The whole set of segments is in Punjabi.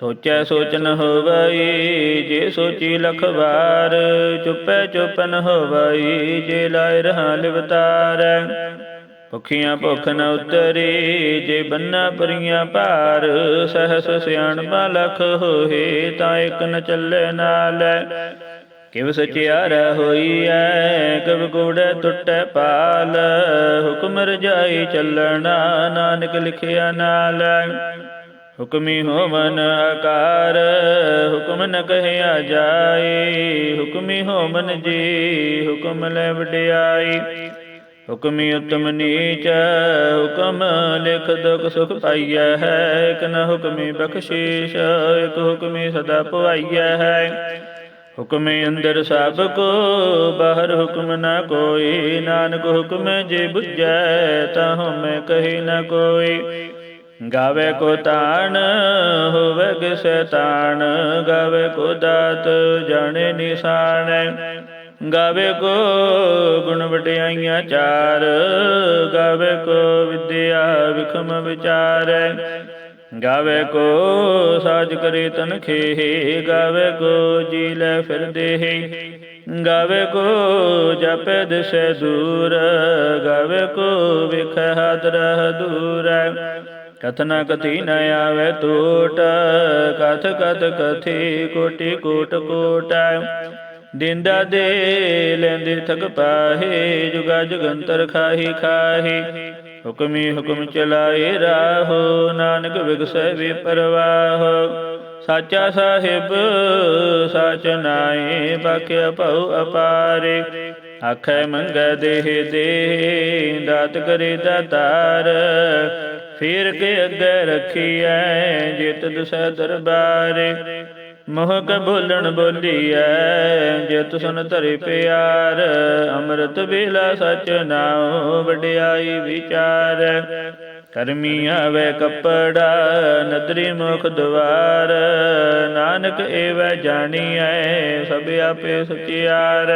ਸੋਚੈ ਸੋਚ ਹੋਵਈ, ਜੇ ਸੋਚੀ ਲਖ ਵਾਰ, ਚੁੱਪੈ ਚੁੱਪ ਨ ਹੋਵਈ, ਜੇ ਲਾਇ ਰਹਾ ਲਿਵਤਾਰੈ। ਭੁਖੀਆਂ ਭੁਖ ਨ ਉਤਰੀ, ਜੇ ਬੰਨਾ ਪਰੀਆਂ ਭਾਰ, ਸਹਸ ਸਿਆਣਪਾ ਲਖ ਹੋਏ ਤਾਂ ਇਕ ਨ ਚੱਲੇ ਨਾਲ। ਕਿਵ ਸਚਿਆਰਾ ਹੋਈਐ ਕਬ ਕੂੜੈ ਟੁੱਟੈ ਪਾਲ, ਹੁਕਮ ਰਜਾਈ ਚੱਲਣਾ, ਨਾਨਕ ਲਿਖਿਆ ਨਾਲ। ਹੁਕਮੀ ਹੋਵਨ ਆਕਾਰ, ਹੁਕਮ ਨ ਕਹਿਆ ਜਾਏ। ਹੁਕਮੀ ਹੋਵਨ ਜੀ, ਹੁਕਮ ਲੈ ਵਡਿਆਈ। ਹੁਕਮੀ ਉਤਮ ਨੀਚ, ਹੁਕਮ ਲਿਖ ਦੁਖ ਸੁਖ ਪਾਈਐ ਹੈ। ਇਕ ਨ ਹੁਕਮੀ ਬਖਸ਼ੀਸ਼, ਇਕ ਹੁਕਮੀ ਸਦਾ ਪਵਾਈਐ ਹੈ। ਹੁਕਮੇ ਅੰਦਰ ਸਭ ਕੋ, ਬਾਹਰ ਹੁਕਮ ਨਾ ਕੋਈ। ਨਾਨਕ ਹੁਕਮ ਜੇ ਬੁਝੈ, ਤਾਂ ਹਉਮੈ ਕਹੀ ਨਾ ਕੋਈ। ਗਾਵੇ ਕੋ ਤਾਣ ਹੋਵੇ ਕਿਸੈ ਤਾਣ ਗਾਵੇ ਕੋ ਦਾਤ ਜਾਣੇ ਨਿਸ਼ਾਨ। ਗਾਵੇ ਕੋ ਗੁਣ ਵਟਿਆਈਆਂ ਚਾਰ, ਗਾਵੇ ਕੋ ਵਿਦਿਆ ਵਿਖਮ ਵਿਚਾਰੈ। ਗਾਵੇ ਕੋ ਸਾਜ ਕਰੇ ਤਨ ਖੇਹ, ਗਾਵੇ ਕੋ ਜੀ ਲੈ ਫਿਰ ਦੇਹ ਗਾਵੇ ਕੋ ਜਪੈ ਦਿਸੈ ਦੂਰ, ਗਾਵੇ ਕੋ ਵਿਖ ਹਾਦਰ ਦੂਰ। ਕਥਨਾ ਕਥੀ ਨ ਆਵੇ ਟੋਟ ਕਥ ਕਥ ਕਥੀ ਕੋਟੀ ਕੋਟ ਕੋਟ। ਦਿੰਦਾ ਦੇ ਲੈਂਦੇ ਥਕ ਪਾਹੇ, ਜੁਗਾ ਜੁਗੰਤਰ ਖਾਹੀ ਖਾਹੀ। ਹੁਕਮੀ ਹੁਕਮ ਚਲਾਏ ਰਾਹੋ, ਨਾਨਕ ਵਿਗਸੈ ਵੀ ਪਰਵਾਹ। ਸਾਚਾ ਸਾਹਿਬ, ਸਾਚ ਨਾਏ ਬਾਕਿਆ ਭਉ ਅਪਾਰੇ। ਆਖੈ ਮੰਗੈ ਦੇਹ ਦੇ ਦਾਤ ਕਰੇ ਦਾਤਾਰ ਫੇਰ ਕੇ ਅੱਗੇ ਰਖੀਐ, ਜਿਤ ਦਸੈ ਦਰਬਾਰੇ। ਮੋਹ ਕ ਬੋਲਣ ਬੋਲੀਐ, ਜਿਤ ਸੁਨ ਧਰੇ ਪਿਆਰ। ਅੰਮ੍ਰਿਤ ਵੇਲਾ ਸਚ ਨਾਉ, ਵਡਿਆਈ ਵਿਚਾਰ। ਕਰਮੀ ਆਵੇ ਕੱਪੜਾ, ਨਦਰੀ ਮੁਖ ਦਵਾਰ। ਨਾਨਕ ਏਵੈ ਜਾਣੀਐ, ਸਭ ਆਪੇ ਸਚਿਆਰ।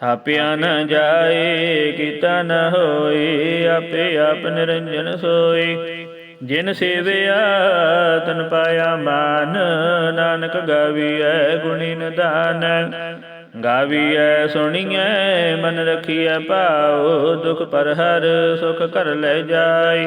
ਥਾਪਿਆ ਨ ਜਾਏ, ਕੀਤਾ ਨ ਹੋਈ ਆਪੇ ਆਪ ਨਿਰੰਜਨ ਸੋਏ। ਜਿਨ ਸੇਵਿਆ, ਤਨ ਪਾਇਆ ਮਾਨ, ਨਾਨਕ ਗਾਵੀਐ ਗੁਣੀ ਨਿਧਾਨ ਗਾਵੀਐ ਸੁਣੀਐ, ਮਨ ਰਖੀਐ ਭਾਉ, ਦੁਖ ਪਰ ਹਰ ਸੁਖ ਕਰ ਲੈ ਜਾਏ।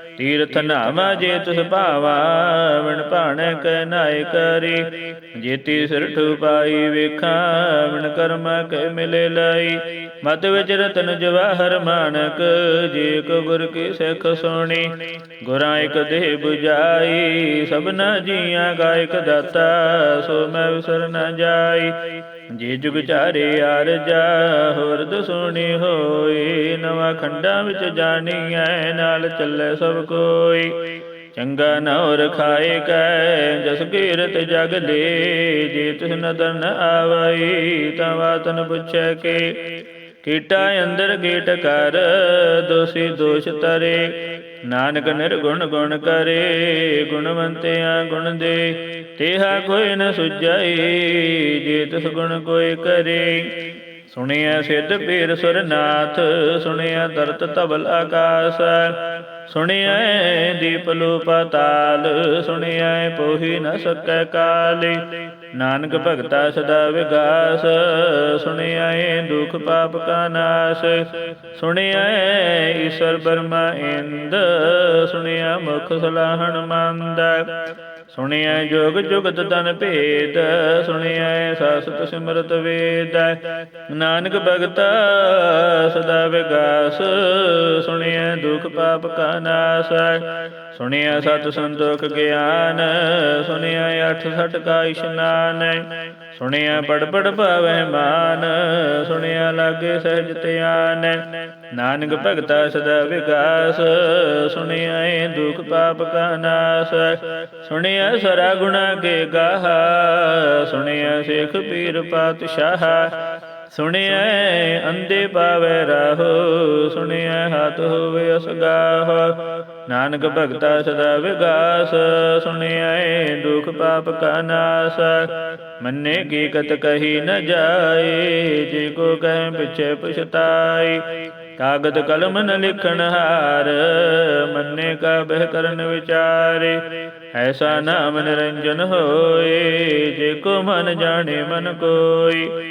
ਤੀਰਥ ਨਾਵਾ ਜੇ ਤੁਸ ਭਾਵਾ ਵਿਣ ਭਾਣੈ ਕੈ ਨਾਇ ਕਰੀ। ਜੇਤੀ ਸਿਰ ਠੁਪਾਈ ਵੇਖਾਂ ਵਿਣ ਕਰਮ ਕੈ ਮਿਲੇ ਲਈ। ਮਤ ਵਿੱਚ ਰਤਨ ਜਵਾਹਰ ਮਾਨਕ, ਜੇ ਕੋ ਗੁਰ ਕੀ ਸਿੱਖ ਸੁਣੀ। ਗੁਰਾਂ ਇੱਕ ਦੇਹ 부ਜਾਈ ਸਭਨਾ ਜੀਆਂ ਗਾਇਕ ਦਾਤਾ, ਸੋ ਮੈਂ ਵਿਸਰ ਨ ਜਾਈ। ਜੇ ਜੁਗ ਚਾਰੇ ਆਰਜਾ ਹੋਰਦ ਸੁਣੀ ਹੋਈ, ਨਵਾਂ ਖੰਡਾਂ ਵਿੱਚ ਜਾਣੀਐ, ਨਾਲ ਚੱਲੇ ਸਭ ਕੋਈ। ਚੰਗਾ ਨੌਰ ਖਾਏ ਕੈ, ਜਸ ਕੀਰਤ ਜਗ ਲੇ, ਜੇ ਤਿਸ ਨਦਰ ਆਵਈ, ਤਾਂ ਵਾਤਨ ਪੁੱਛੈ ਕੇ। ਕੀਟਾ ਅੰਦਰ ਗੇਟ ਕਰ, ਦੋਸੀ ਦੋਸ਼ ਤਰੇ। ਨਾਨਕ ਨਿਰਗੁਣ ਗੁਣ ਕਰੇ, ਗੁਣਵੰਤਿਆਂ ਗੁਣ ਦੇ। ਤੇਹਾ ਕੋਈ ਨ ਸੁਝਾਈ, ਜੇ ਤਿਸ ਗੁਣ ਕੋਈ ਕਰੇ। ਸੁਣਿਆ ਸਿੱਧ ਪੀਰ ਸੁਰਨਾਥ, ਸੁਣਿਆ ਦਰਤ ਤਬਲ ਆਕਾਸ। ਸੁਣਿਆ ਦੀਪ ਲੋ ਪਤਾਲ ਸੁਣਿਆ ਪੋਹੀ ਨ ਸਕੈ ਕਾਲੀ। ਨਾਨਕ ਭਗਤਾ ਸਦਾ ਵਿਗਾਸ ਸੁਣਿਆ ਦੁਖ ਪਾਪ ਕਾ ਨਾਸ। ਸੁਣਿਆ ਈਸ਼ਰ ਬਰਮਾ ਇੰਦ, ਸੁਣਿਆ ਮੁਖ ਸਲਾਹਣ ਮੰਦਾ। ਸੁਣਿਐ ਜੋਗ ਜੁਗਤ ਤਨ ਭੇਦ, ਸੁਣਿਐ ਸਾਸਤ ਸਿਮਰਤ ਵੇਦ। ਨਾਨਕ ਭਗਤਾ, ਸਦਾ ਵਿਗਾਸ, ਸੁਣਿਐ ਦੁਖ ਪਾਪ ਕਾ ਨਾਸ। ਸੁਣਿਐ ਸਤ ਸੰਤੋਖ ਗਿਆਨ, ਸੁਣਿਐ ਅਠ ਸਠ ਕਾ ਇਸ਼ਨਾਨ। ਸੁਣਿਆ ਪੜ ਪੜ ਪਾਵੈ ਮਾਨ, ਸੁਣਿਆ ਲਾਗੇ ਸਹਿਜ ਧਿਆਨ। ਨਾਨਕ ਭਗਤਾ ਸਦਾ ਵਿਕਾਸ, ਸੁਣਿਆ ਏ ਦੁਖ ਪਾਪ ਕਾ ਨਾਸ। ਸੁਣਿਆ ਸਰਾ ਗੁਣਾ ਕੇ ਗਾਹ, ਸੁਣਿਆ ਸੇਖ ਪੀਰ ਪਾਤਸ਼ਾਹ। ਸੁਣਿਆ ਅੰਦੇ ਪਾਵੈ ਰਾਹੋ ਸੁਣਿਆ ਹੱਥ ਹੋਵੇ ਅਸਗਾਹ। ਨਾਨਕ ਭਗਤਾ ਸਦਾ ਵਿਗਾਸ ਸੁਣਿਆ ਏ ਦੁਖ ਪਾਪ ਕਾ ਨਾਸ। ਮੰਨੇ ਕੀ ਕਤ ਕਹੀ ਨ ਜਾਏ, ਜੇ ਕੋ ਕਹੇ ਪਿਛੇ ਪਛਤਾਈ ਕਾਗਦ ਕਲਮ ਨ ਲਿਖਣ ਹਾਰ, ਮੰਨੇ ਕਾ ਬਹਿ ਕਰਨ ਵਿਚਾਰੇ। ਐਸਾ ਨਾਮ ਨਿਰੰਜਨ ਹੋਏ, ਜੇ ਕੋ ਮਨ ਜਾਣੇ ਮਨ ਕੋਈ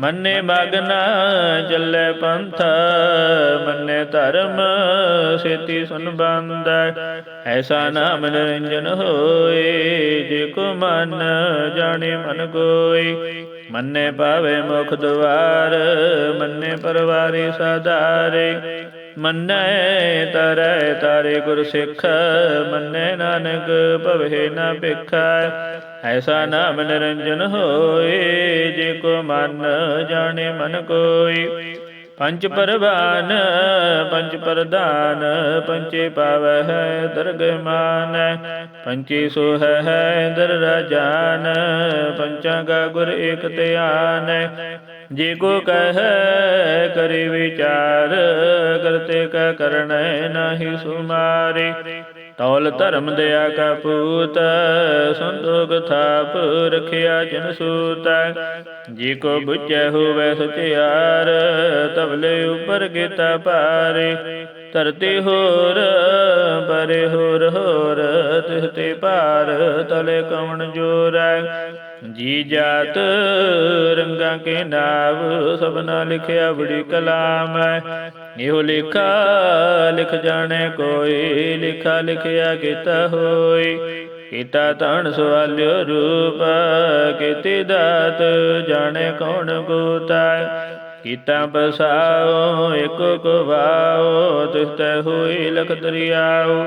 ਮੰਨੇ ਮਗਨਾ ਚੱਲੇ ਪੰਥ, ਮੰਨੇ ਧਰਮ ਸੇਤੀ ਸੁਨ ਬੰਦ। ਐਸਾ ਨਾਮ ਨਿਰੰਜਨ ਹੋਏ, ਜੇ ਕੋ ਮਨ ਜਾਣੇ ਮਨ ਕੋਈ ਮੰਨੇ ਪਾਵੇ ਮੁਖ ਦੁਆਰ, ਮੰਨੇ ਪਰਵਾਰੀ ਸਾਧਾਰੇ। ਮੰਨੈ ਤਰੈ ਤਾਰੇ ਗੁਰ ਸਿੱਖ ਮੰਨੈ ਨਾਨਕ ਭਵੇ ਨਾ ਭਿਖੈ। ਐਸਾ ਨਾਮ ਨਿਰੰਜਨ ਹੋਏ, ਜੇ ਕੋ ਮਨ ਜਾਣੇ ਮਨ ਕੋਈ ਪੰਜ ਪਰਵਾਨ, ਪੰਜ ਪ੍ਰਧਾਨ ਪੰਚੇ ਪਾਵੈ ਹੈ ਦਰਗਹਿ ਮਾਨ। ਪੰਚੇ ਸੋਹ ਹੈ ਦਰ ਰਾਜਾਨ, ਪੰਚਾਂ ਕਾ ਗੁਰ ਏਕ ਧਿਆਨ। ਜੇ ਕੋ ਕਹੈ, ਕਰੇ ਵਿਚਾਰ, ਕਰਤੇ ਕਾ ਕਰਣੈ ਨਾਹੀ ਸੁਮਾਰੇ। ਤੌਲ ਧਰਮ ਦਇਆ ਕਾ ਪੂਤ ਸੰਤੋਖ ਥਾਪ ਰਖਿਆ ਜਨ ਸੂਤ। ਜੀ ਕੋ ਬੁਝੈ ਹੋਵੇ ਸਚਿਆਰ ਤਬਲੇ ਉਪਰ ਕੀਤਾ ਪਾਰੇ ਧਰਤੀ ਹੋਰ, ਪਰੇ ਹੋਰ ਹੋਰ ਤਿਸ ਤੇ ਭਾਰ, ਤਲੇ ਕਵਣ ਜੋਰੈ। ਜੀ ਜਾਤ, ਰੰਗਾਂ ਕੇ ਨਾਵ ਸਭਨਾ ਲਿਖਿਆ ਬੜੀ ਕਲਾਮ ਹੈ। ਇਹੋ ਲਿਖਾ ਲਿਖ ਜਾਣੇ ਕੋਈ, ਲਿਖਾ ਲਿਖਿਆ ਕੀਤਾ ਹੋਈ। ਕੀਤਾ ਤਣ ਸਵਾਲਿਓ ਰੂਪ, ਕੀਤੀ ਦਾਤ, ਜਾਣੇ ਕੌਣ ਗੋਤਾ ਕੀਤਾ ਬਸਾਓ ਏਕੋ ਕੋ ਵਾਓ ਤਿਸ ਤੈ ਹੋਈ ਲਖ ਦਰਿਆਓ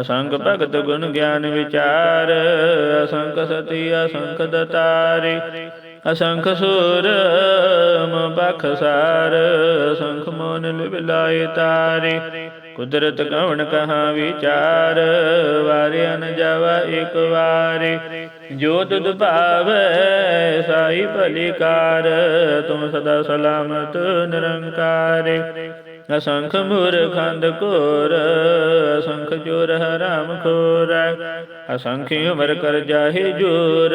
ਅਸੰਖ ਭਗਤ ਗੁਣ ਗਿਆਨ ਵਿਚਾਰ, ਅਸੰਖ ਸਤੀ, ਅਸੰਖ ਦਤਾਰੇ, ਅਸੰਖ ਸੂਰ ਮਬਖ ਸਾਰ, ਅਸੰਖ ਮੋਨ ਲਿਵਲਾਏ ਤਾਰੇ। ਕੁਦਰਤ ਕਵਣ ਕਹਾ ਵਿਚਾਰ, ਵਾਰਿਆ ਨ ਜਾਵਾ ਇੱਕ ਵਾਰੇ। ਜੋ ਤੁਧ ਭਾਵੈ, ਸਾਈ ਭਲਿਕਾਰ ਤੁਮ ਸਦਾ ਸਲਾਮਤ ਨਿਰੰਕਾਰੇ। ਅਸੰਖ ਮੂਰਖੰਦ ਕੋਰ ਅਸੰਖ ਜੋਰ ਹਰਾਮ ਖੋਰ, ਅਸੰਖ ਉਮਰ ਕਰ ਜਾਹੇ ਜੋਰ,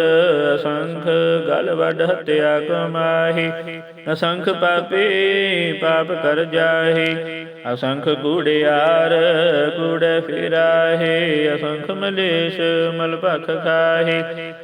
ਅਸੰਖ ਗਲ ਵੱਡ ਹਤਿਆ ਕਮਾਹੀ, ਅਸੰਖ ਪਾਪੀ ਪਾਪ ਕਰ ਜਾਹੇ, ਅਸੰਖ ਕੂੜਿਆਰ ਕੂੜੇ ਫਿਰਾਹੇ, ਅਸੰਖ ਮਲੇਸ਼ ਮਲ ਭਖ ਖਾਹੇ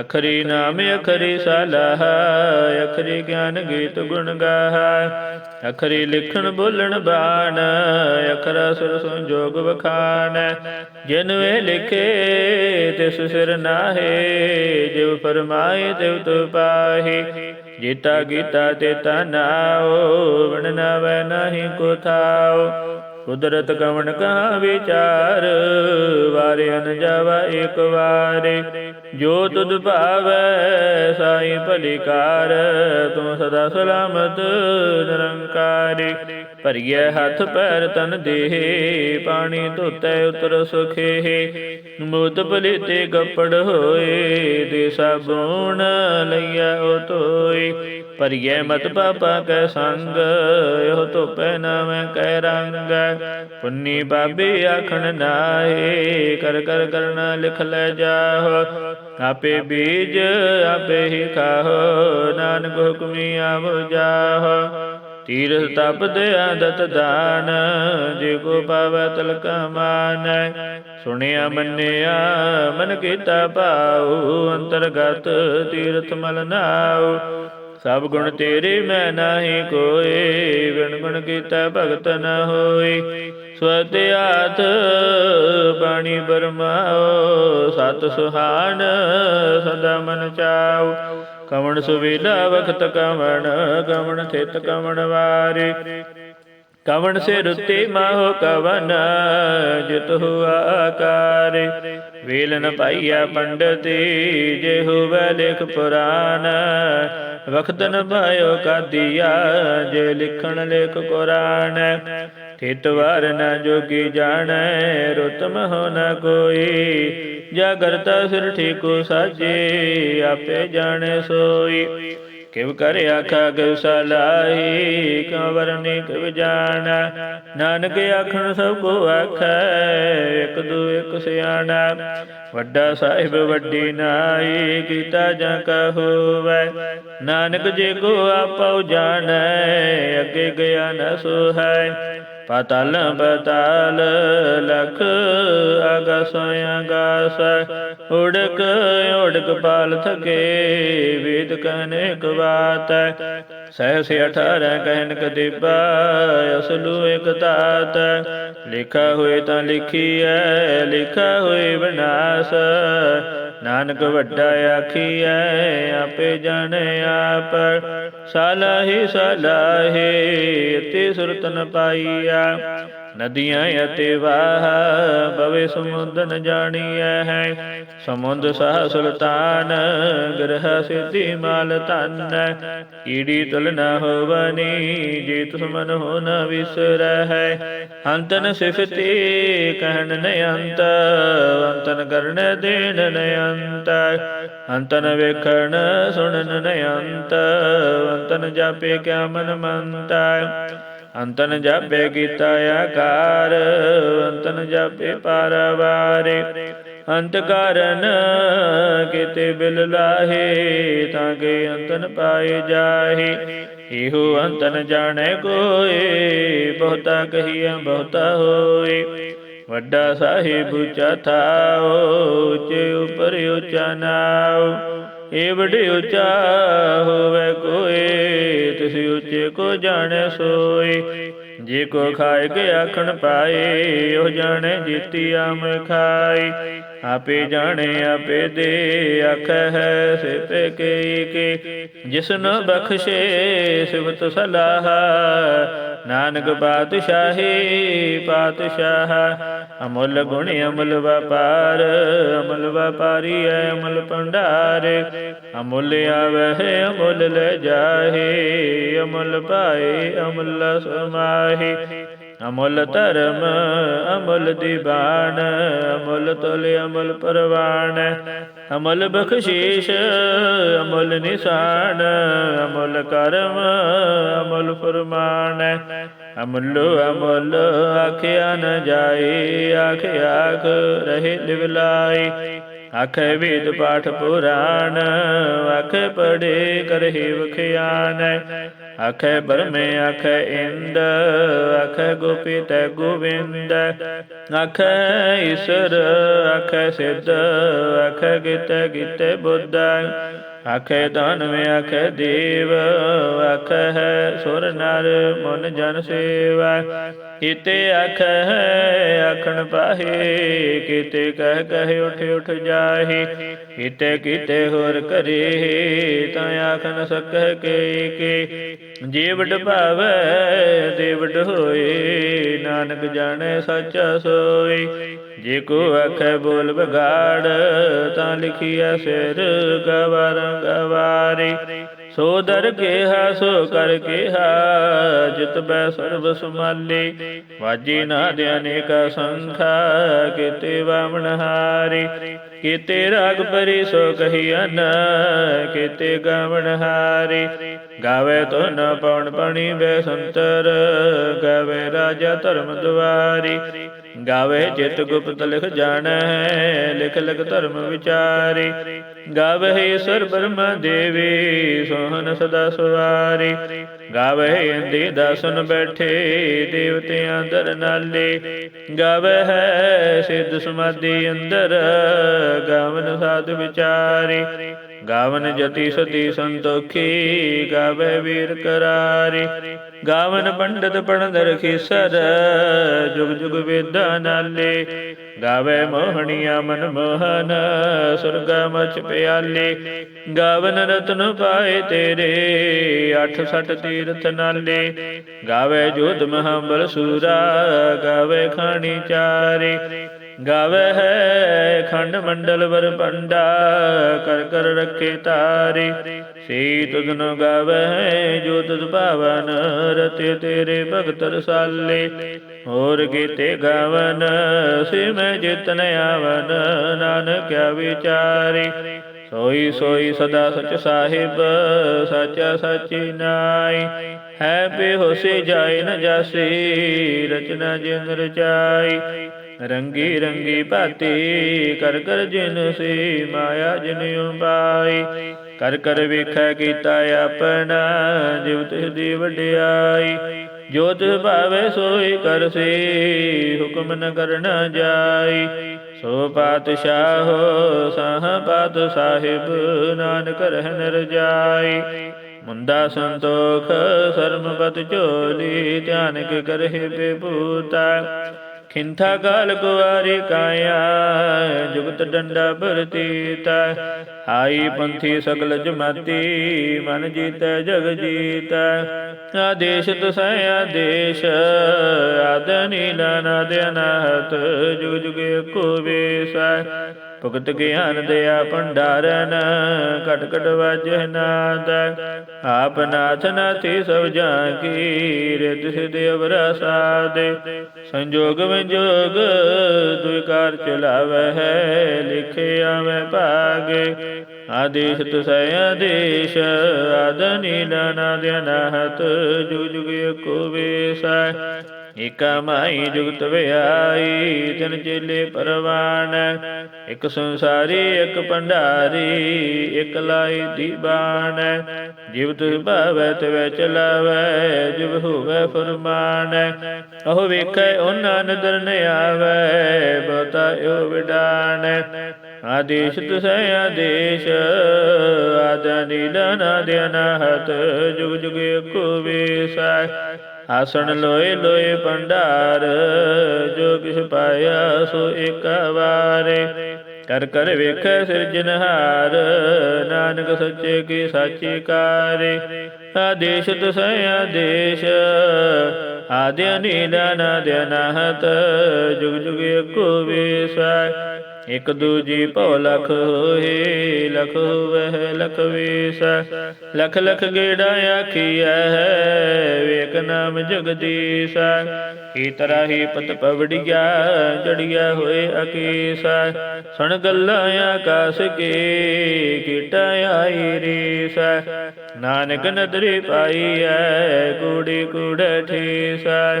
ਅਖਰੀ ਨਾਮ ਅਖਰੀ ਸਲਾਹ ਅਖਰੀ ਗਿਆਨ ਗੀਤ ਗੁਣ ਗਾਹ ਅਖਰੀ ਲਿਖਣ ਬੋਲਣ ਬਾਣ, ਅਖਰਾ ਸੁਰ ਸੰਜੋਗ ਵਖਾਣ। ਜਿਨ ਵੇ ਲਿਖੇ, ਤਿਸ ਸਿਰ ਨਾਹੇ, ਜਿਵ ਫਰਮਾਏ, ਤਿਵ ਤੁ ਪਾਹੀ। ਜੀਤਾ ਗੀਤਾ ਤੇ ਨਾਉ ਵਣ ਨਾਵੈ ਨਾਹੀ ਕੋ ਥਾਉ ਕੁਦਰਤ ਕਵਣ ਕਹਾ ਵਿਚਾਰ ਵਾਰੇ ਅਨ ਜਾਵਾ ਇੱਕ ਵਾਰੇ। ਜੋ ਤੁਧ ਭਾਵੈ, ਸਾਈ ਭਲੀਕਾਰ, ਤੂੰ ਸਦਾ ਸਲਾਮਤ ਨਿਰੰਕਾਰੀ। ਭਰੀਏ ਹੱਥ ਪੈਰ ਤਨ ਦੇਹ, ਪਾਣੀ ਧੋਤੈ ਉਤਰ ਸੁਖੇ ਮੁਤ ਭਲੀਤੇ ਗੱਪੜ ਹੋਏ ਦੇ ਸਾਬੂਣ ਲਈਆ ਉਹ ਧੋਏ। ਭਰੀਏ ਮਤ ਪਾਪਾ ਕੈ ਸੰਗ, ਇਹੋ ਧੋਪੈ ਨਾਵੇਂ ਕੈ ਰੰਗ। ਪੁੰਨੀ ਬਾਬੇ ਆਖਣ ਨਾਏ ਕਰ ਕਰ ਕਰਨਾ ਲਿਖ ਲੈ ਜਾਹੋ। ਆਪੇ ਬੀਜ ਆਪੇ ਹੀ ਖਾਹੋ, ਨਾਨਕ ਹੁਕਮੀ ਆਵ ਜਾਹੋ। ਤੀਰਥ ਤਪ ਆਦਤ ਦਾਨ, ਜੇ ਕੋ ਪਾਵੈ ਤਲਕ ਮਾਨ। ਸੁਣਿਆ, ਮੰਨਿਆ, ਮਨ ਕੀਤਾ ਭਾਉ, ਅੰਤਰਗਤ ਤੀਰਥ ਮਲ ਨਾਉ। ਸਭ ਗੁਣ ਤੇਰੇ ਮੈਂ ਨਾਹੀ ਕੋਏ ਵਿਣ ਗੁਣ ਕੀਤਾ ਭਗਤ ਨ ਹੋਏ। ਸਵਤਿਆਤ ਬਾਣੀ ਬਰਮਾਓ ਸਤ ਸੁਹਾਨ ਸਦਾ ਮਨ ਚਾਉ। ਕਵਣ ਸੁਵੇਲਾ ਵਖਤ ਕਵਣ ਕਵਣ ਥਿਤ ਕਵਣ ਵਾਰੇ। ਕਵਣ ਸੇ ਰੁੱਤੇ ਮਾਹੋ ਕਵਨ, ਜਿਤ ਹੁਆ ਆਕਾਰ। ਵੇਲ ਪਾਈਆ ਪੰਡਤੀ ਜੇ ਹੋਵੇ ਲਿਖ ਪੁਰਾਨ ਵਖਤ ਨ ਪਾਇਓ ਕਾਦੀਆ ਜੇ ਲਿਖਣ ਲਿਖ ਕੁਰਾਨ। ਠਿਤ ਨਾ ਜੋਗੀ ਜਾਣੈ ਰੁਤਮ ਹੋ ਨਾ ਕੋਈ। ਜਾਗਰਤਾ ਸਿਰ ਠੀਕੋ ਸਾਜੇ, ਆਪੇ ਜਾਣੇ ਸੋਈ। ਕਿਵ ਕਰ ਆਖਾ ਗਉ ਸਲਾਹੀ ਕਿਉ ਕਿਵ ਜਾਣਾ ਨਾਨਕ ਆਖਣ ਸਭ ਕੋ ਆਖੈ, ਇਕ ਦੂ ਇਕ ਸਿਆਣਾ। ਵੱਡਾ ਸਾਹਿਬ ਵੱਡੀ ਨਾਈ ਕੀਤਾ ਜਾਂ ਕਹੋਵੈ ਨਾਨਕ ਜੇ ਕੋ ਆਪਉ ਜਾਣੈ, ਅੱਗੇ ਗਿਆ ਨ ਸੋਹੈ। ਪਤਲ ਬਤਲ ਲਖ ਅਗਸ ਅਗਸ, ਉੜਕ ਉੜਕ ਪਾਲ ਥਕੇ ਵੇਦ ਕਹਨੇ ਕਵਾਤ ਸਹਿਸ 18 ਕਹਿਨ ਕਦੀਬਾ ਅਸਲੂ ਇਕ ਤਾਤ। ਲਿਖਾ ਹੋਏ ਤਾਂ ਲਿਖੀ ਲਿਖੀਐ, ਲਿਖਾ ਹੋਏ ਵਿਨਾਸ਼। ਨਾਨਕ ਵੱਡਾ ਆਖੀਐ ਆਪੇ ਜਾਣੈ ਆਪ। ਸਾਲਾਹੀ ਸਾਲਾਹੇ ਤੇ ਸੁਰਤਨ ਪਾਈਆ ਨਦੀਆਂ ਅਤੇ ਵਾਹ, ਬਵੇ ਸਮੁੰਦ ਨ ਜਾਣੀਐ ਹੈ। ਸਮੁੰਦ ਸਹ ਸੁਲਤਾਨ, ਗ੍ਰਹ ਸਿੱਧੀ ਮਾਲ ਧਨ ਕੀੜੀ ਤੁਲ ਨ ਹੋਵਨੀ ਜੇ ਤੁਸ ਮਨ ਹੋ ਨ ਵਿਸਰੈ ਹੈ। ਅੰਤਨ ਸਿਫਤੀ, ਕਹਿਣ ਨ ਅੰਤ ਅੰਤਨ ਕਰਨ ਦੇਣ ਨ ਅੰਤ। ਅੰਤਨ ਵੇਖਣ, ਸੁਣਨ ਨ ਅੰਤ ਅੰਤਨ ਜਾਪੇ ਕਿਆ ਮਨ ਮੰਤਾ ਅੰਤਨ ਜਾਪੇ ਕੀਤਾ ਆਕਾਰ, ਅੰਤਨ ਜਾਪੇ ਪਾਰਵਾਰੇ। ਅੰਤ ਕਾਰਨ ਕਿਤੇ ਬਿਲ ਲਾਹੇ, ਤਾਂ ਕਿ ਅੰਤਨ ਪਾਏ ਜਾਹੇ। ਇਹੋ ਅੰਤਨ ਜਾਣੇ ਕੋਏ, ਬਹੁਤਾ ਕਹੀਆ ਬਹੁਤਾ ਹੋਏ। ਵੱਡਾ ਸਾਹਿਬ ਉੱਚਾ ਥਾਓ ਉੱਚੇ ਉਪਰ ਉਚਾ ਨਾਉ। ਏ ਵਡੇ ਉੱਚਾ ਹੋਵੇ ਕੋਏ। ਤਿਸ ਉੱਚੇ ਕੋ ਜਾਣੈ ਸੋਏ ਜੇ ਕੋ ਖਾਏ ਕੇ ਆਖਣ ਪਾਏ ਉਹ ਜਾਣੇ ਜੀਤੀ ਆਮ ਖਾਈ। ਆਪੇ ਜਾਣੇ, ਆਪੇ ਦੇ, ਆਖ ਹੈ ਸਿਪੇ ਕੇ ਕੇ। ਜਿਸਨ ਬਖਸ਼ੇ ਸਿਵਤ ਸਲਾਹ ਨਾਨਕ ਪਾਤਸ਼ਾਹੀ ਪਾਤਸ਼ਾਹ ਅਮੁੱਲ ਗੁਣ ਅਮੁੱਲ ਵਪਾਰ ਅਮੁੱਲ ਵਪਾਰੀ ਹੈ ਅਮੁੱਲ ਭੰਡਾਰ। ਅਮੁੱਲ ਆਵਹਿ ਅਮੁੱਲ ਲੈ ਜਾਹੇ ਅਮੁੱਲ ਪਾਏ ਅਮੁੱਲ ਸਮਾਹੀ। ਅਮੁੱਲ ਧਰਮ, ਅਮੁੱਲ ਦੀਵਾਨ, ਅਮੁੱਲ ਤੁਲ, ਅਮੁੱਲ ਪਰਵਾਨ। ਅਮਲ ਬਖਸ਼ੀਸ਼, ਅਮੁੱਲ ਨਿਸ਼ਾਨ, ਅਮੁੱਲ ਕਰਮ, ਅਮੁੱਲ ਫਰਮਾਨ। ਅਮੁੱਲ ਅਮੁੱਲ ਆਖਿਆ ਨ ਜਾਏ ਆਖ ਆਖ ਰਹੇ ਲਿਵਲਾਈ ਆਖੇ ਵੇਦ ਪਾਠ ਪੁਰਾਣ ਆਖੇ ਪੜੇ ਕਰਹਿ ਵਖਿਆਨ। ਆਖੇ ਬਰਮੇ ਆਖੇ ਇੰਦ ਆਖੇ ਗੋਪਿਤ ਗੋਵਿੰਦ। ਆਖੇ ਈਸ਼ਰ ਆਖੇ ਸਿੱਧ ਆਖੇ ਗਿਤੇ ਗਿਤੇ ਬੁੱਧ। ਆਖੇ ਦਾਨਵੇਂ ਆਖੇ ਦੇਵ, ਆਖੇ ਹੈ ਸੁਰ ਨਰ ਮਨ ਜਨ ਸੇਵਾ। ਕੀਤੇ ਆਖੇ ਹੈ ਆਖਣ ਪਾਹੇ, ਕੀਤੇ ਕਹਿ ਕਹਿ ਉਠ ਉਠ ਜਾਹੀ। ਕੀਤੇ ਕੀਤੇ ਹੋਰ ਕਰੇ, ਤਾਂ ਆਖ ਨ ਸਕੈ ਕੇ। ਕੇ ਜੀਵ ਭਾਵੈ ਦੇਵ ਹੋਏ, ਨਾਨਕ ਜਾਣੇ ਸੱਚਾ ਸੋਈ ਜੇ ਕੋ ਆਖੈ ਬੋਲ ਬਗਾੜ ਤਾਂ ਲਿਖਿਆ ਸਿਰ ਗਵਰ ਗਵਾਰੀ। ਸੋ ਦਰ ਕੇਹਾ, ਸੋ ਕਰ ਕੇਹਾ, ਜਿਤ ਬੈ ਸਰਬ ਸਮਾਲੇ ਵਾਜੀ ਨਾ ਦੇ ਅਨੇਕ ਸੰਖਾ, ਕੀਤੇ ਵਾਮਣ ਹਾਰੀ। ਕੀਤੇ ਰਾਗ ਪਰੀ, ਸੋ ਕਹੀਨ ਕੀਤੇ ਗਾਵਣ ਹਾਰੀ। ਗਾਵੇ ਤੋ ਨ ਪਉਣ ਪਣੀ, ਬੈ ਸੰਤਰ, ਗਾਵੇ ਰਾਜਾ ਧਰਮ ਦੁਆਰੀ। ਗਾਵੇ ਚਿਤ ਗੁਪਤ ਲਿਖ ਜਾਣੈ, ਲਿਖ ਲਿਖ ਧਰਮ ਵਿਚਾਰੀ। ਗਾਵੇ ਈਸ਼ਰ ਬ੍ਰਹਮ ਦੇਵੀ ਸੋਹਨ ਸਦਾ ਸਵਾਰੀ। ਗਾਵੇ ਇੰਦੇ ਦਾਸਨ ਬੈਠੇ, ਦੇਵਤਿਆਂ ਦਰ ਨਾਲੇ। ਗਾਵੇ ਹੈ ਸਿੱਧ ਸਮਾਧੀ ਅੰਦਰ, ਗਾਵਨ ਸਾਧ ਵਿਚਾਰੀ। ਗਾਵਨ ਜਤੀ ਸਤੀ ਸੰਤੋਖੀ, ਗਾਵੇ ਵੀਰ ਕਰਾਰੀ। ਗਾਵਨ ਪੰਡਤ ਪਣਦਰ ਰਖੀਸਰ ਜੁਗ ਜੁਗ ਵੇਦਾਂ ਨਾਲੇ। ਗਾਵੇ ਮੋਹਣੀਆ ਮਨ ਮੋਹਨ, ਸੁਰਗਾ ਮਚ ਪਿਆਲੇ। ਗਾਵਨ ਰਤਨ ਪਾਏ ਤੇਰੇ, ਅਠ ਸਠ ਤੀਰਥ ਨਾਲੇ। ਗਾਵੇ ਜੋਧ ਮਹਾਬਲ ਸੂਰਾ, ਗਾਵੇ ਖਾਣੀ ਚਾਰੇ। ਗਾਵੇ ਹੈ ਖੰਡ ਮੰਡਲ ਵਰ ਪੰਡਾ, ਕਰ ਕਰ ਰੱਖੇ ਤਾਰੇ। ਸੇ ਤੁਧਨ ਗਾਵੇ ਹੈ ਜੋ ਤੁਧ ਭਾਵਨ, ਰਤੇ ਤੇਰੇ ਭਗਤ ਰਸਾਲੇ। ਹੋਰ ਕੀਤੇ ਗਾਵਨ ਸੇ ਮੈਂ ਜਿਤਨ ਆਵਨ ਨਾਨਕਿਆ ਵਿਚਾਰੇ। ਸੋਈ ਸੋਈ ਸਦਾ ਸਚ ਸਾਹਿਬ, ਸਚਾ ਸਚੀ ਨਾਈ ਹੈ ਬੇਹੋਸੇ ਜਾਏ ਨ ਜਾਸੀ, ਰਚਨਾ ਜਿਨ ਰਚਾਈ। ਰੰਗੀ ਰੰਗੀ ਭਾਤੀ, ਕਰ ਕਰ ਜਿਨ ਸੇ ਮਾਇਆ ਜਿਨ ਉਪਾਈ। ਕਰ ਕਰ ਵੇਖੈ ਕੀਤਾ ਆਪਣਾ ਜਿਵ ਤਿਸ ਦੀ ਵਡਿਆਈ। ਜੋ ਤਿਸ ਭਾਵੇ ਸੋਈ ਕਰਸੀ ਹੁਕਮ ਨ ਕਰਨਾ ਜਾਈ। ਸੋ ਪਾਤਸ਼ਾਹੋ, ਸਾਹ ਪਾਤ ਸਾਹਿਬ, ਨਾਨਕ ਰਹਿਨ ਰਜਾਈ। ਮੁੰਦਾ ਸੰਤੋਖ ਸਰਮਪਤ ਝੋਲੀ ਧਿਆਨ ਕੇ ਕਰਹਿ ਬੇਭੂਤਾ ਖਿੰਥਾ ਕਾਲ ਕੁਵਾਰੀ ਕਾਇਆ, ਜੁਗਤ ਡੰਡਾ ਭਰਤੀਤਾ ਆਈ ਪੰਥੀ ਸਗਲ ਜਮਾਤੀ, ਮਨ ਜੀਤੈ ਜਗ ਜੀਤੈ। ਆਦੇਸ਼ ਤਸੈ ਆਦੇਸ਼, ਆਦ ਨੀਲਾ ਨਾਦ ਜੁਗ ਜੁਗ ਏਕੋ ਵੇਸੈ। ਭੁਗਤ ਗਿਆਨ ਦਿਆ ਭੰਡਾਰਨ ਕਟ ਕਟ ਵਾਜੈ ਨਾਦ। ਆਪ ਨਾਥ ਨਾਥੀ ਸਭ ਜਾਂ ਕੀ ਰਿਤ ਸਿਧ ਅਵਰਾ ਸਾਦੇ। ਸੰਜੋਗ ਵਿਜੋਗ ਦੁਇ ਕਾਰ ਹੈ ਲਿਖਿਆ ਮੈਂ ਭਾਗੇ। ਆਦੇਸ਼ ਤੁਸੈ ਆਦੇਸ਼, ਆਦ ਨੀਲਾ ਨਾਦ ਜੁਗ ਜੁਗ ਏਕੋ ਵੇਸੈ। ਏਕਾ ਮਾਈ ਜੁਗਤ ਵਿਆਈ ਤਿਨ ਚੇਲੇ ਪਰਵਾਨ, ਇਕ ਸੰਸਾਰੀ, ਇਕ ਭੰਡਾਰੀ, ਇਕ ਲਾਈ ਦੀਬਾਨ ਜਿਵ ਤੁ ਭਾਵੈ, ਤਵੈ ਚਲਾਵੈ, ਜਿਵ ਹੋਵੈ ਫਰਮਾਨ। ਅਹੋ ਵੇਖੈ, ਉਹਨਾਂ ਨਦਰ ਨ ਆਵੈ, ਬਹੁਤਾ ਏਉ ਵਿਡਾਨ। ਆਦੇਸ਼ ਤੁਸੈ, ਆਦੇਸ਼, ਆਦਾ ਨੀਲਾ ਨਾਦ ਅਨਾਹਤ, ਜੁਗ ਜੁਗ ਏਕੋ ਵੇਸੈ। ਆਸਣ ਲੋਏ ਲੋਏ ਭੰਡਾਰ, ਜੋ ਕਿਛ ਪਾਇਆ ਸੋ ਇੱਕ ਵਾਰੇ। ਕਰ ਕਰ ਵੇਖੈ ਸਿਰਜਨਹਾਰ ਨਾਨਕ ਸੱਚੇ ਕੀ ਸਾਚੀ ਕਾਰੇ। ਆਦੇਸ਼ ਤਸੈ ਆਦੇਸ਼ ਆਦਿ ਅਨੀਲਾ ਨਾਦ ਅਨਾਹਤ ਜੁਗ ਜੁਗ ਏਕੋ ਵੇਸੈ। ਇਕ ਦੂਜੀ ਭਉ ਲਖ ਹੋਏ, ਲਖ ਵਹਿ, ਲਖ ਵੀਸ। ਲਖ ਲਖ ਗੇੜਾ ਆਖੀਐ, ਵੇਖ ਨਾਮ ਜਗਦੀਸ਼ ਕੀ ਤਰ੍ਹਾਂ ਹੀ ਪਤ ਪਵੜੀਆ, ਜੜੀਆ ਹੋਏ ਅਕੀਸ। ਸੁਣ ਗੱਲਾਂ ਆਕਾਸ ਕੇ, ਕੀਟਾ ਆਈ ਰੀਸ। ਨਾਨਕ ਨਦਰੀ ਪਾਈ ਪਾਈਐ, ਕੂੜੀ ਕੂੜੈ ਠੀਸੈ।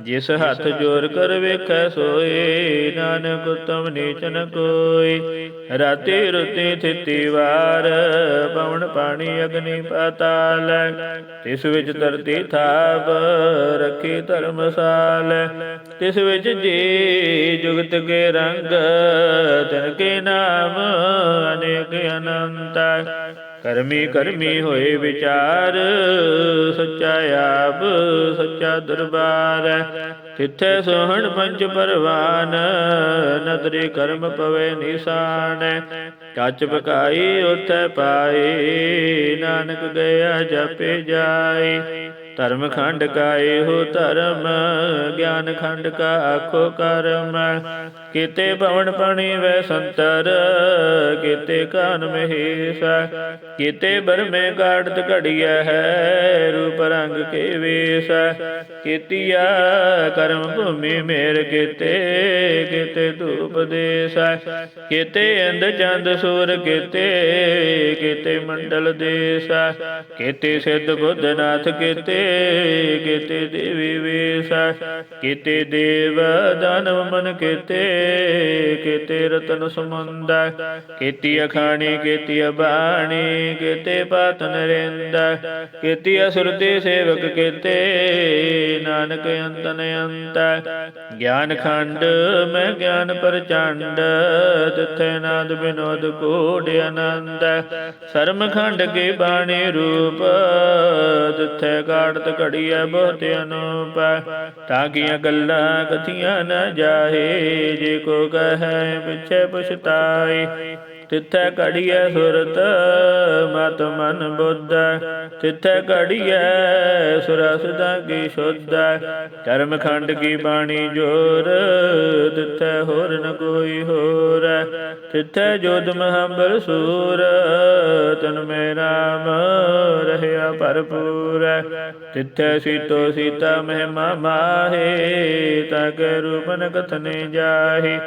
ਜਿਸ ਹੱਥ ਜੋਰ ਕਰ ਵੇਖੈ ਸੋਏ, ਨਾਨਕ ਉਤਮ ਨੀਚਨ ਕੋਈ ਰਾਤੀ ਰੁਤੀ ਥਿਤੀ ਵਾਰ ਪਵਨ ਪਾਣੀ ਅਗਨੀ ਪਾਤਾਲ ਤਿਸ ਵਿੱਚ ਧਰਤੀ ਥਾਪ ਰੱਖੀ ਧਰਮਸਾਲ ਤਿਸ ਵਿੱਚ ਜੀ ਜੁਗਤ ਕੇ ਰੰਗ, ਤਨ ਕੇ ਨਾਮ ਅਨੇਕ ਅਨੰਤ। ਕਰਮੀ ਕਰਮੀ ਹੋਏ ਵਿਚਾਰ, ਸੱਚਾ ਆਪ, ਸੱਚਾ ਦਰਬਾਰ। ਤਿੱਥੇ ਸੋਹਣ ਪੰਜ ਪਰਵਾਨ, ਨਦਰੀ ਕਰਮ ਪਵੇ ਨਿਸ਼ਾਨ। ਕੱਚ ਪਕਾਈ, ਉਥੇ ਪਾਏ ਨਾਨਕ ਗਿਆ ਜਪੇ ਜਾਏ। ਧਰਮ ਖੰਡ ਕਾ ਇਹੋ ਧਰਮ, ਗਿਆਨ ਖੰਡ ਕਾ ਆਖੋ ਕਰਮ। ਕਿਤੇ ਭਵਨ ਪਣੀ ਵੈ ਸੰਤਰ, ਕੀਤੇ ਕਾਨ ਮਹੇਸ਼। ਕੀਤੇ ਬਰਮੇ ਕਾੜਤ ਘੜੀਐ ਹੈ, ਰੂਪ ਰੰਗ ਕੇ ਵੇਸ। ਕੀਤੀਆ ਕਰਮ ਭੂਮੀ ਮੇਰ ਕਿਤੇ ਕਿਤੇ ਧੂਪ ਦੇਸ। ਕਿਤੇ ਅੰਧ ਚੰਦ ਸੂਰ ਕਿਤੇ ਕਿਤੇ ਮੰਡਲ ਦੇਸ। ਕਿਤੇ ਸਿੱਧ ਬੁੱਧ ਨਾਥ ਕੀਤੇ ਕਿਤੇ ਦੇਵੀ ਵੇਸ, ਕਿਤੇ ਦੇਵ ਦਾਨਵ ਮਨ ਕਿਤੇ ਕਿਤੇ ਰਤਨ ਸਮੁੰਦ, ਕੀਤੀ ਅਖਾਣੀ, ਕੀਤੀ ਬਾਣੀ ਕਿਤੇ ਪਾਤ ਨਰਿੰਦ ਕੀਤੀ ਅਸੁਰਤੀ ਸੇਵਕ ਕਿਤੇ, ਨਾਨਕ ਅੰਤਨ ਅੰਤ, ਗਿਆਨ ਖੰਡ ਮੈਂ ਗਿਆਨ ਪ੍ਰਚੰਡ ਤਿੱਥੇ ਨਾਦ ਬਿਨੋਦ ਕੋਟ ਆਨੰਦ, ਸਰਮ ਖੰਡ ਕੀ ਬਾਣੀ ਰੂਪ ਤਿੱਥੇ ਕਾੜਤ ਘੜੀਐ ਬਹੁਤ ਅਨੂਪ ਤਾਂ ਕੀਆਂ ਗੱਲਾਂ ਕਥੀਆਂ ਨਾ ਜਾਹੇ, ਜੇ ਕੋ ਕਹੈ ਪਿਛੇ ਪਛਤਾਈ ਤਿੱਥੈ ਘੜੀਐ ਸੁਰਤ, ਮਤ ਮਨ ਬੁੱਧ ਤਿੱਥੈ ਘੜੀਐ ਸੁਰਸਦਾ ਕੀ ਸ਼ੁੱਧ ਕਰਮ ਖੰਡ ਕੀ ਬਾਣੀ ਜੋਰ ਤਿੱਥੈ ਹੋਰ ਨ ਕੋਈ ਹੋਰ। ਤਿੱਥੈ ਜੋਦ ਮਹੰਬਰ ਸੂਰ, ਤਨ ਮੇ ਰਾਮ ਰਹਿਆ ਭਰਪੂਰ। ਤਿੱਥੈ ਸੀਤੋ ਸੀਤਾ ਮਹਿਮਾ ਮਾਹੇ ਤਕ ਰੂਪਨ ਕਥਨੇ ਜਾਹੇ।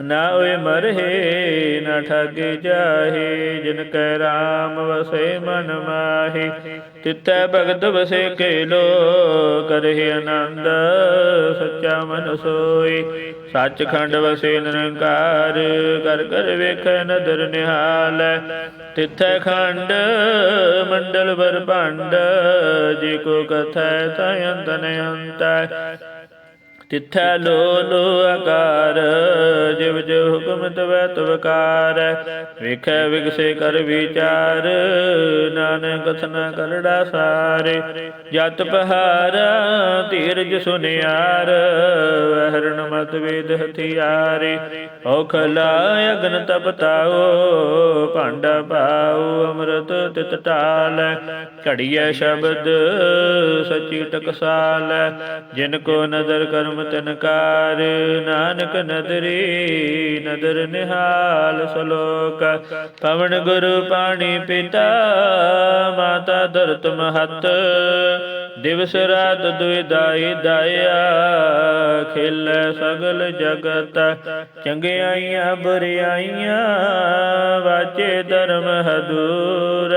ਨਾ ਓਏ ਮਰਹੇ, ਨਾ ਠਾਗੇ ਜਾਹੇ, ਜਿਨ ਕੈ ਰਾਮ ਵਸੇ ਮਨ ਮਾਹੇ। ਤਿੱਥੈ ਭਗਤ ਵਸੇ ਕੇ ਲੋ ਕਰਹਿ ਆਨੰਦ, ਸੱਚਾ ਮਨ ਸੋਈ ਸੱਚਖੰਡ ਵਸੇ ਨਿਰੰਕਾਰ ਕਰ ਕਰ ਵੇਖੈ ਨਦਰ ਨਿਹਾਲ। ਤਿੱਥੈ ਖੰਡ, ਮੰਡਲ ਵਰ ਭੰਡ, ਜੇ ਕੋ ਕਥੈ ਤਾ ਅੰਤ ਨ ਅੰਤ ਤਿਥੈ ਲੋ ਲੋ ਆਕਾਰ ਜਿਵ ਜੋ ਹੁਕਮ ਤਵੈ ਤਵਕਾਰ ਵੇਖੈ ਵਿਗਸੇ ਕਰ ਵਿਚਾਰ, ਨਾਨਕ ਕਥਨਾ ਕਰੜਾ ਸਾਰੇ, ਜਤ ਪਹਾਰਾ ਧੀਰਜ ਸੁਨਿਆਰ ਵਹਿਰਣ ਮਤ ਵੇਦ ਹਥਿਆਰੇ ਔਖਲਾ ਅਗਨ ਤਪਤਾਓ ਭਾਂਡਾ ਪਾਉ ਅੰਮ੍ਰਿਤ ਤਿਤ ਟਾਲ ਘੜੀਐ ਸ਼ਬਦ ਸਚੀ ਟਕਸਾਲ, ਜਿਨ ਕੋ ਨਦਰ ਕਰਮ ਤਨਕਾਰ ਨਾਨਕ ਨਦਰੀ, ਨਦਰ ਨਿਹਾਲ ਸਲੋਕ। ਪਵਨ ਗੁਰੂ ਪਾਣੀ ਪਿਤਾ, ਮਾਤਾ ਧਰਤ ਮਹਤ। ਦਿਵਸ ਰਾਤ ਦੁਇਦਾਈ ਦਾਇਆ, ਖਿਲ ਸਗਲ ਜਗਤ। ਚੰਗਿਆਈਆਂ ਬੁਰਿਆਈਆਂ, ਵਾਚੇ ਧਰਮ ਹਦੂਰ।